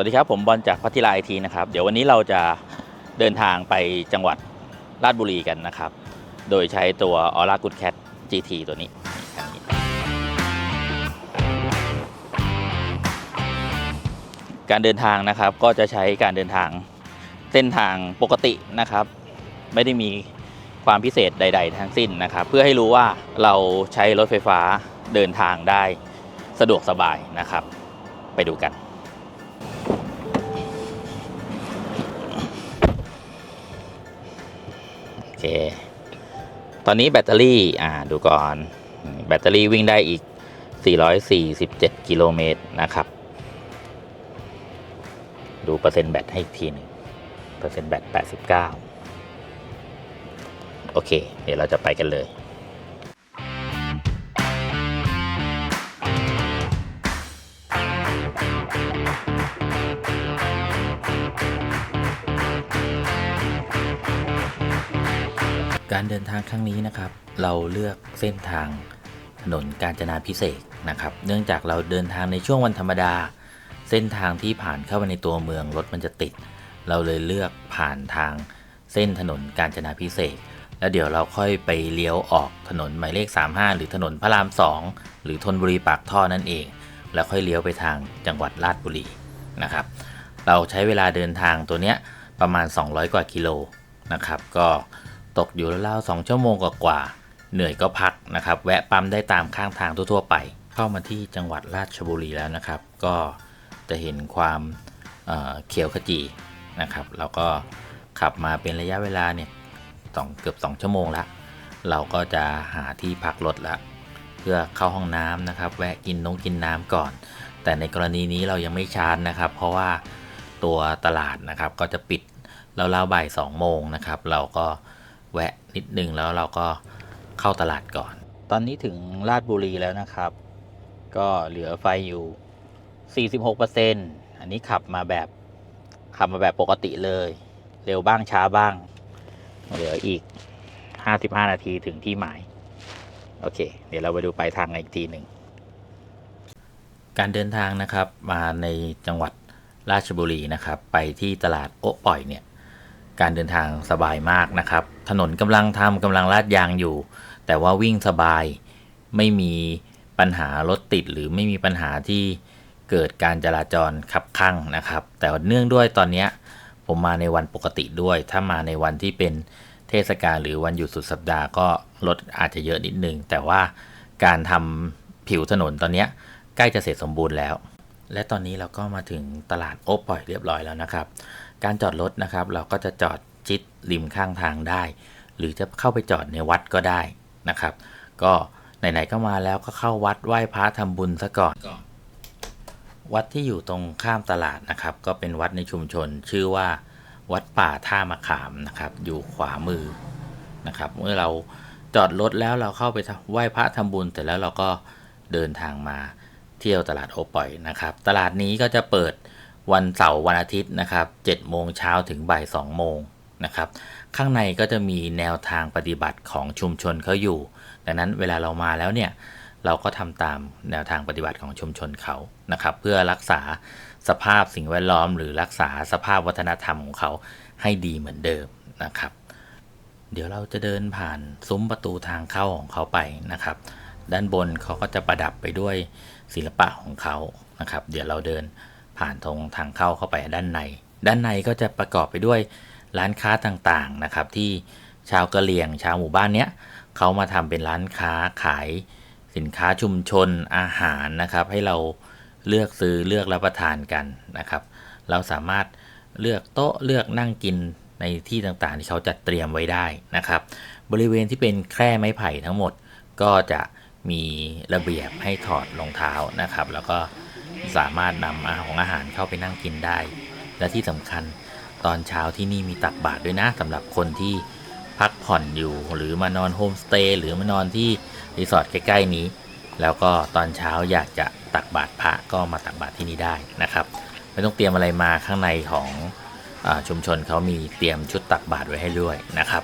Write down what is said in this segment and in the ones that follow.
วัสดีครับ ผมบอลจากพัทยาไอทีนะครับ เดี๋ยววันนี้เราจะเดินทางไปจังหวัดราชบุรีกันนะครับ โดยใช้ตัว Aura Good Cat GT ตัวนี้คันนี้ การเดินทางนะครับก็จะใช้การเดินทางเส้นทางปกตินะครับ ไม่ได้มีความพิเศษใด ๆ ทั้งสิ้นนะครับ เพื่อให้รู้ว่าเราใช้รถไฟฟ้าเดินทางได้สะดวกสบายนะครับ ไปดูกัน เค ตอนนี้แบตเตอรี่อ่าดูก่อน แบตเตอรี่วิ่งได้อีก 447 กิโลเมตรนะครับ ดูเปอร์เซ็นต์แบตให้อีกทีหนึ่งเปอร์เซ็นต์แบต 89 โอเค เดี๋ยวเราจะไปกันเลย ดินทางครั้งนี้นะครับ เราเลือกเส้นทางถนนกาญจนาพิเศษนะครับ เนื่องจากเราเดินทางในช่วงวันธรรมดา เส้นทางที่ผ่านเข้าไปในตัวเมืองรถมันจะติด เราเลยเลือกผ่านทางเส้นถนนกาญจนาพิเศษ แล้วเดี๋ยวเราค่อยไปเลี้ยวออกถนนหมายเลข 35 หรือถนนพระราม 2 หรือธนบุรีปากท่อนั่นเอง แล้วค่อยเลี้ยวไปทางจังหวัดราชบุรีนะครับ เราใช้เวลาเดินทางตัวเนี้ยประมาณ 200 กว่ากิโลนะครับ ก็ ตกอยู่ราวๆ2ชั่วโมงกว่าๆเหนื่อยก็พักนะครับ แวะปั๊มได้ตามข้างทางทั่วๆไป เข้ามาที่จังหวัดราชบุรีแล้วนะครับ ก็จะเห็นความเเขียวขจีนะครับเราก็ขับมาเป็นระยะเวลาเนี่ยสองเกือบ 2 ชั่วโมงละเราก็จะหาที่พักรถละเพื่อเข้าห้องน้ำนะครับ แวะกินน้องกินน้ำก่อน แต่ในกรณีนี้เรายังไม่ชาร์จนะครับ เพราะว่าตัวตลาดนะครับก็จะปิดราวๆบ่ายสองโมงนะครับ เราก็ แวะนิดนึงแล้วเราก็เข้าตลาดก่อน ตอนนี้ถึงราชบุรีแล้วนะครับ ก็เหลือไฟอยู่ 46%อันนี้ขับมาแบบขับมาแบบปกติเลย เร็วบ้างช้าบ้าง เหลืออีก 55 นาทีถึงที่หมาย โอเค เดี๋ยวเราไปดูปลายทางกันอีกทีหนึ่งการเดินทางนะครับมาในจังหวัดราชบุรีนะครับ ไปที่ตลาดโอะปล่อยเนี่ย การเดินทางสบายมากนะครับ ถนนกำลังทำกำลังลาดยางอยู่ แต่ว่าวิ่งสบายไม่มีปัญหารถติดหรือไม่มีปัญหาที่เกิดการจราจรขับข้างนะครับ แต่เนื่องด้วยตอนนี้ผมมาในวันปกติด้วย ถ้ามาในวันที่เป็นเทศกาลหรือวันหยุดสุดสัปดาห์ก็รถอาจจะเยอะนิดนึง แต่ว่าการทำผิวถนนตอนนี้ใกล้จะเสร็จสมบูรณ์แล้ว และตอนนี้เราก็มาถึงตลาดโอ๊ปปอยเรียบร้อยแล้วนะครับ การจอดรถนะครับ เราก็จะจอดชิดริมข้างทางได้ หรือจะเข้าไปจอดในวัดก็ได้นะครับ ก็ไหนๆก็มาแล้วก็เข้าวัดไหว้พระทำบุญซะก่อน วัดที่อยู่ตรงข้ามตลาดนะครับ ก็เป็นวัดในชุมชน ชื่อว่าวัดป่าท่ามะขามนะครับ อยู่ขวามือนะครับ เมื่อเราจอดรถแล้วเราเข้าไปไหว้พระทำบุญเสร็จแล้วเราก็เดินทางมาเที่ยวตลาดโอปอยนะครับ ตลาดนี้ก็จะเปิด วันเสาร์วันอาทิตย์นะครับ7โมงเช้าถึงบ่าย2โมงนะครับข้างในก็จะมีแนวทางปฏิบัติของชุมชนเขาอยู่ ดังนั้นเวลาเรามาแล้วเนี่ยเราก็ทำตามแนวทางปฏิบัติของชุมชนเขานะครับ เพื่อรักษาสภาพสิ่งแวดล้อม หรือรักษาสภาพวัฒนธรรมของเขาให้ดีเหมือนเดิมนะครับ เดี๋ยวเราจะเดินผ่านซุ้มประตูทางเข้าของเขาไปนะครับ ด้านบนเขาก็จะประดับไปด้วยศิลปะของเขานะครับ เดี๋ยวเราเดิน ผ่านตรงทางเข้าเข้าไปด้านใน ด้านในก็จะประกอบไปด้วยร้านค้าต่างๆนะครับ ที่ชาวกะเหรี่ยงชาวหมู่บ้านเนี้ยเขามาทำเป็นร้านค้าขายสินค้าชุมชนอาหารนะครับ ให้เราเลือกซื้อเลือกรับประทานกันนะครับ เราสามารถเลือกโต๊ะเลือกนั่งกินในที่ต่างๆ ที่เขาจัดเตรียมไว้ได้นะครับ บริเวณที่เป็นแคร่ไม้ไผ่ทั้งหมดก็จะมีระเบียบให้ถอดรองเท้านะครับ แล้วก็ สามารถนำอาหารของอาหารเข้าไปนั่งกินได้ และที่สำคัญตอนเช้าที่นี่มีตักบาตรด้วยนะสำหรับคนที่พักผ่อนอยู่หรือมานอนโฮมสเตย์หรือมานอนที่รีสอร์ทใกล้ ๆ นี้ แล้วก็ตอนเช้าอยากจะตักบาตรพระก็มาตักบาตรที่นี่ได้นะครับ ไม่ต้องเตรียมอะไรมาข้างในของอชุมชนเขามีเตรียมชุดตักบาตรไว้ให้ด้วยนะครับ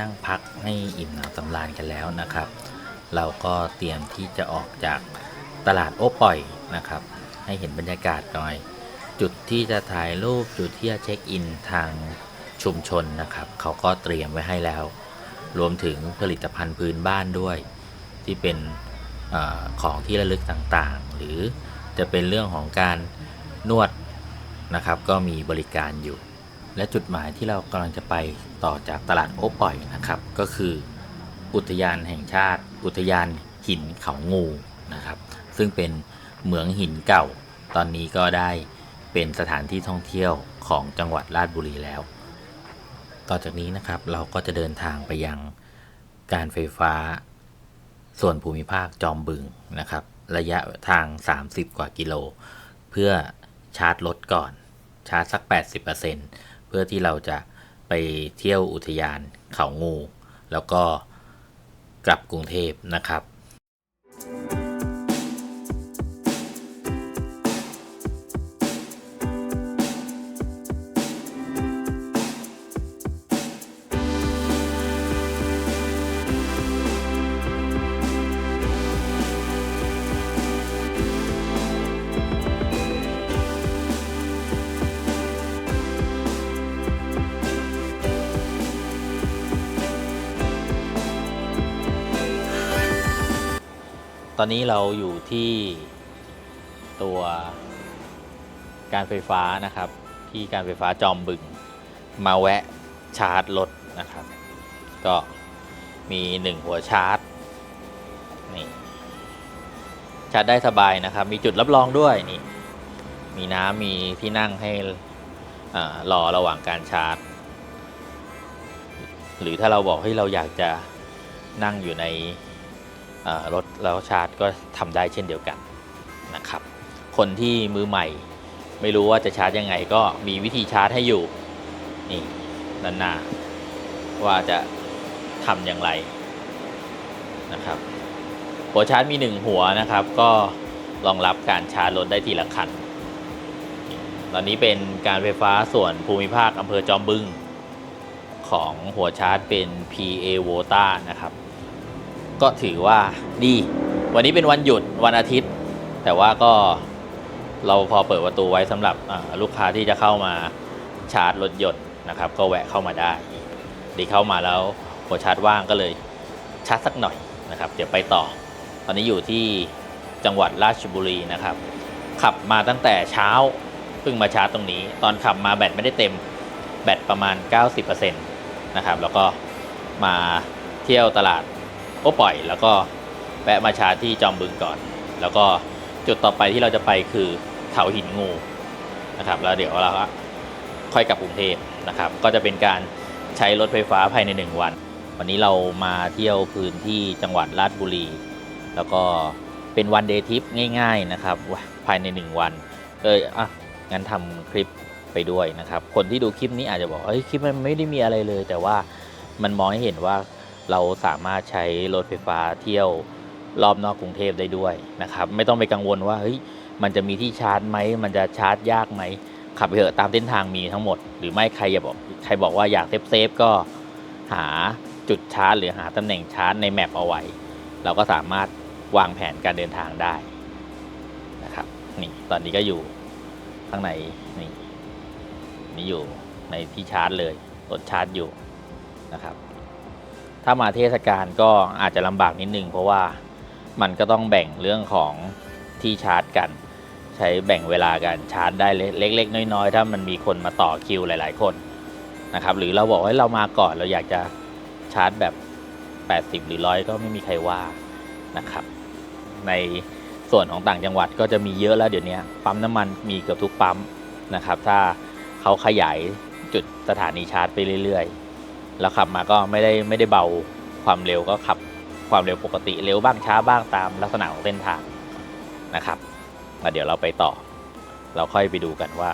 นั่งพักให้อิ่มหนำสำราญกันแล้วนะครับ เราก็เตรียมที่จะออกจากตลาดโอป่อยนะครับ ให้เห็นบรรยากาศหน่อย จุดที่จะถ่ายรูปจุดที่จะเช็คอินทางชุมชนนะครับเขาก็เตรียมไว้ให้แล้ว รวมถึงผลิตภัณฑ์พื้นบ้านด้วย ที่เป็นอของที่ระลึกต่างๆ หรือจะเป็นเรื่องของการนวดนะครับ ก็มีบริการอยู่ และจุดหมายที่เรากำลังจะไปต่อจากตลาดโอป่อยนะครับ ก็คือ อุทยานแห่งชาติ อุทยานหินเขางูนะครับ ซึ่งเป็นเหมืองหินเก่า ตอนนี้ก็ได้เป็นสถานที่ท่องเที่ยวของจังหวัดราชบุรีแล้ว ต่อจากนี้นะครับเราก็จะเดินทางไปยังการไฟฟ้าส่วนภูมิภาคจอมบึงนะครับ ระยะทาง 30 กว่ากิโล เพื่อชาร์จรถก่อนชาร์จสัก 80% เพื่อที่เราจะไปเที่ยวอุทยานเขางู แล้วก็กลับกรุงเทพนะครับ ตอนนี้เราอยู่ที่ตัวการไฟฟ้านะครับ ที่การไฟฟ้าจอมบึง มาแวะชาร์จรถนะครับ ก็มีหนึ่งหัวชาร์จนี่ชาร์จได้สบายนะครับ มีจุดรับรองด้วยนี่ มีน้ำมีที่นั่งให้อารอระหว่างการชาร์จ หรือถ้าเราบอกให้เราอยากจะนั่งอยู่ใน รถแล้วชาร์จก็ทำได้เช่นเดียวกันนะครับ คนที่มือใหม่ ไม่รู้ว่าจะชาร์จยังไงก็มีวิธีชาร์จให้อยู่นี่ด้านหน้าว่าจะทำอย่างไรนะครับหัวชาร์จมีหนึ่งหัวนะครับ ก็รองรับการชาร์จรถได้ทีละคัน ตอนนี้เป็นการไฟฟ้าส่วนภูมิภาคอำเภอจอมบึง ของหัวชาร์จเป็น PA v o t a นะครับ ก็ถือว่าดี วันนี้เป็นวันหยุดวันอาทิตย์ แต่ว่าก็เราพอเปิดประตูไว้สำหรับลูกค้าที่จะเข้ามาชาร์จรถยนต์นะครับ ก็แวะเข้ามาได้ ดีเข้ามาแล้วหัวชาร์จว่างก็เลยชาร์จสักหน่อยนะครับ เดี๋ยวไปต่อ ตอนนี้อยู่ที่จังหวัดราชบุรีนะครับ ขับมาตั้งแต่เช้าเพิ่งมาชาร์จตรงนี้ ตอนขับมาแบตไม่ได้เต็มแบตประมาณ 90%นะครับ แล้วก็มาเที่ยวตลาด โอปล่อย แล้วก็แวะมาชาที่จอมบึงก่อน แล้วก็จุดต่อไปที่เราจะไปคือเขาหินงูนะครับแล้วเดี๋ยวเราค่อยกลับกรุงเทพนะครับ ก็จะเป็นการใช้รถไฟฟ้าภายใน 1 วัน วันนี้เรามาเที่ยวพื้นที่จังหวัดราชบุรี แล้วก็เป็นวันเดย์ทิปง่ายๆนะครับภายใน 1 วันก็เลยอะงั้นทำคลิปไปด้วยนะครับ คนที่ดูคลิปนี้อาจจะบอกเฮ้ยคลิปมันไม่ได้มีอะไรเลย แต่ว่ามันมองให้เห็นว่า เราสามารถใช้รถไฟฟ้าเที่ยวรอบนอกกรุงเทพได้ด้วยนะครับไม่ต้องไปกังวลว่าเฮ้ยมันจะมีที่ชาร์จไหมมันจะชาร์จยากไหมขับไปเถอะตามเส้นทางมีทั้งหมด หรือไม่ใครอย่าบอกใครบอกว่าอยากเซฟเซฟก็หาจุดชาร์จ หรือหาตำแหน่งชาร์จในแมปเอาไว้ เราก็สามารถวางแผนการเดินทางได้นะครับนี่ตอนนี้ก็อยู่ข้างในนี่นี่อยู่ในที่ชาร์จเลยรถชาร์จอยู่นะครับ ถ้ามาเทศกาลก็อาจจะลำบากนิดนึง เพราะว่ามันก็ต้องแบ่งเรื่องของที่ชาร์จกัน ใช้แบ่งเวลากันชาร์จได้เล็กๆ น้อยๆ ถ้ามันมีคนมาต่อคิวหลาย ๆ คนนะครับ หรือเราบอกว่าเรามาก่อนเราอยากจะชาร์จแบบ 80 หรือร้อยก็ไม่มีใครว่านะครับ ในส่วนของต่างจังหวัดก็จะมีเยอะแล้วเดี๋ยวนี้ปั๊มน้ำมันมีเกือบทุกปั๊มนะครับ ถ้าเขาขยายจุดสถานีชาร์จไปเรื่อย ๆ แล้วขับมาก็ไม่ได้ไม่ได้เบาความเร็วก็ขับความเร็วปกติเร็วบ้างช้าบ้างตามลักษณะของเส้นทางนะครับแล้วเดี๋ยวเราไปต่อ เราค่อยไปดูกันว่า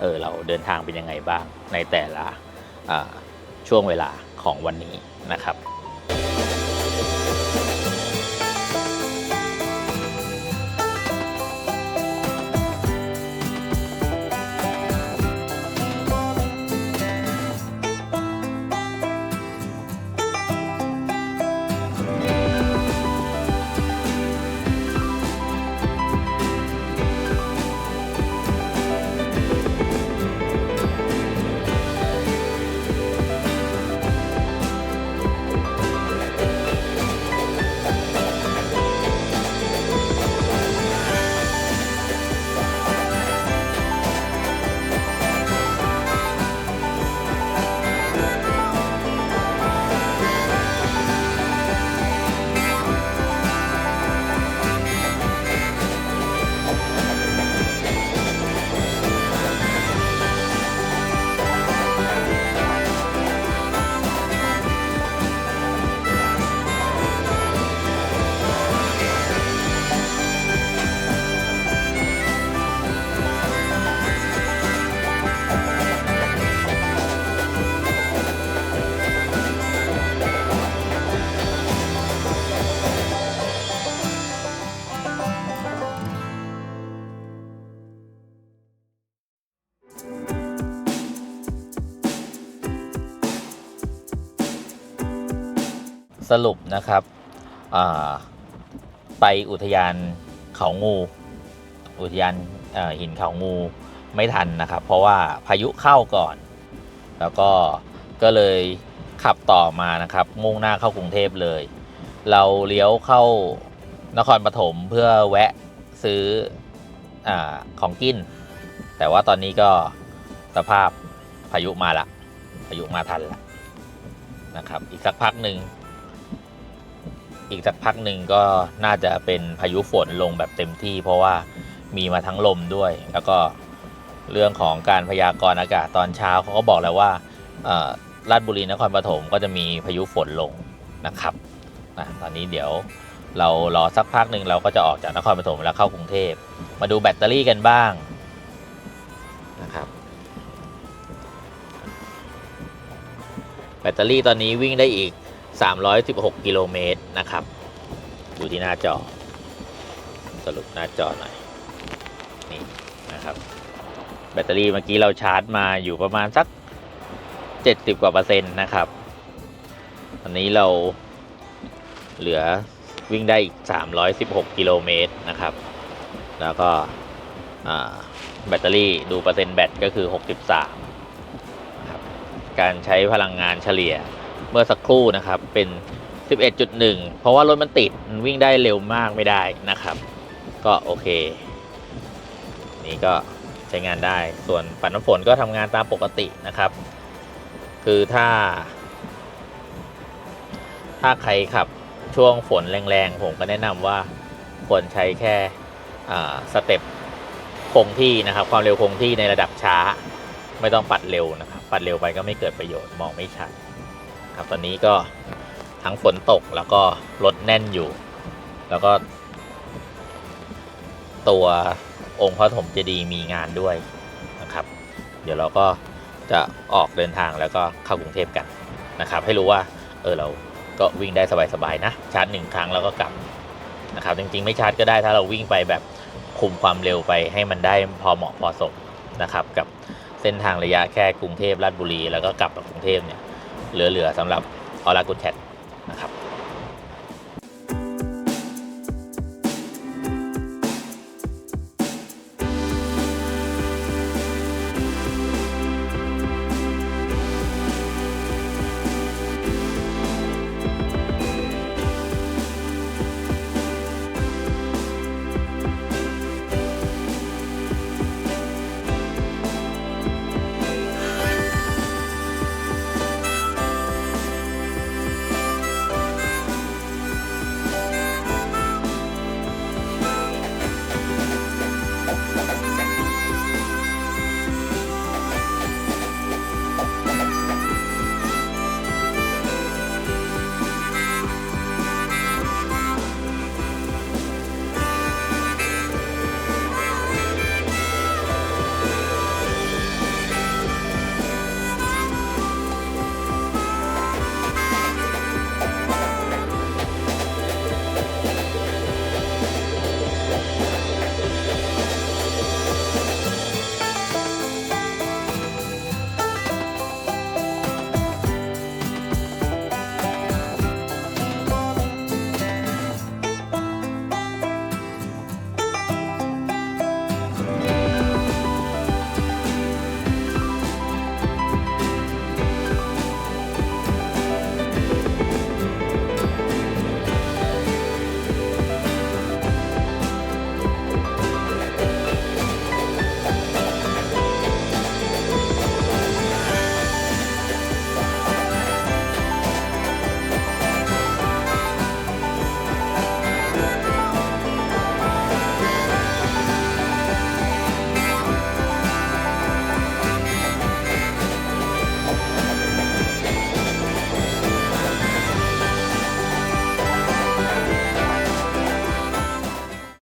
เออเราเดินทางเป็นยังไงบ้างในแต่ละช่วงเวลาของวันนี้นะครับ สรุปนะครับไปอุทยานเขางู อุทยานหินเขางูไม่ทันนะครับ เพราะว่าพายุเข้าก่อน แล้วก็ก็เลยขับต่อมานะครับ มุ่งหน้าเข้ากรุงเทพเลย เราเลี้ยวเข้านครปฐมเพื่อแวะซื้ออของกิน แต่ว่าตอนนี้ก็สภาพพายุมาละพายุมาทันละนะครับ อีกสักพักหนึ่ง อีกสักพักหนึ่งก็น่าจะเป็นพายุฝนลงแบบเต็มที่ เพราะว่ามีมาทั้งลมด้วย แล้วก็เรื่องของการพยากรณ์อากาศตอนเช้าเขาก็บอกแล้วว่าเอ่อราชบุรีนครปฐมก็จะมีพายุฝนลงนะครับนะตอนนี้เดี๋ยวเรารอสักพักหนึ่งเราก็จะออกจากนครปฐมแล้วเข้ากรุงเทพ มาดูแบตเตอรี่กันบ้างนะครับ แบตเตอรี่ตอนนี้วิ่งได้อีก 316 กิโลเมตรนะครับ ดูที่หน้าจอ สรุปหน้าจอหน่อย นี่นะครับ แบตเตอรี่เมื่อกี้เราชาร์จมาอยู่ประมาณสัก 70 กว่าเปอร์เซ็นต์นะครับตอนนี้เราเหลือวิ่งได้อีก 316 กิโลเมตรนะครับ แล้วก็แบตเตอรี่ดูเปอร์เซ็นต์แบตก็คือ 63นะครับการใช้พลังงานเฉลี่ยเมื่อสักครู่นะครับ เป็น 11.1 เพราะว่ารถมันติดมันวิ่งได้เร็วมากไม่ได้นะครับ ก็โอเค นี่ก็ใช้งานได้ส่วนปัดน้ำฝนก็ทำงานตามปกตินะครับ คือถ้า ถ้าใครขับช่วงฝนแรงๆ ผมก็แนะนำว่าควรใช้แค่สเต็ปคงที่นะครับ ความเร็วคงที่ในระดับช้า ไม่ต้องปัดเร็วนะครับ ปัดเร็วไปก็ไม่เกิดประโยชน์มองไม่ชัดครับตอนนี้ก็ ทั้งฝนตกแล้วก็รถแน่นอยู่ แล้วก็ ตัวองค์พระถมเจดีย์มีงานด้วยนะครับ เดี๋ยวเราก็จะออกเดินทางแล้วก็เข้ากรุงเทพกันนะครับ ให้รู้ว่า เออเราก็วิ่งได้สบายๆนะ ชาร์จหนึ่งครั้งแล้วก็กลับนะครับ จริงๆ ไม่ชาร์จก็ได้ถ้าเราวิ่งไปแบบคุมความเร็วไปให้มันได้พอเหมาะพอสมนะครับ กับเส้นทางระยะแค่กรุงเทพลาดบุรี แล้วก็กลับมากรุงเทพเนี่ยเหลือๆสำหรับออลากุแชท นะครับ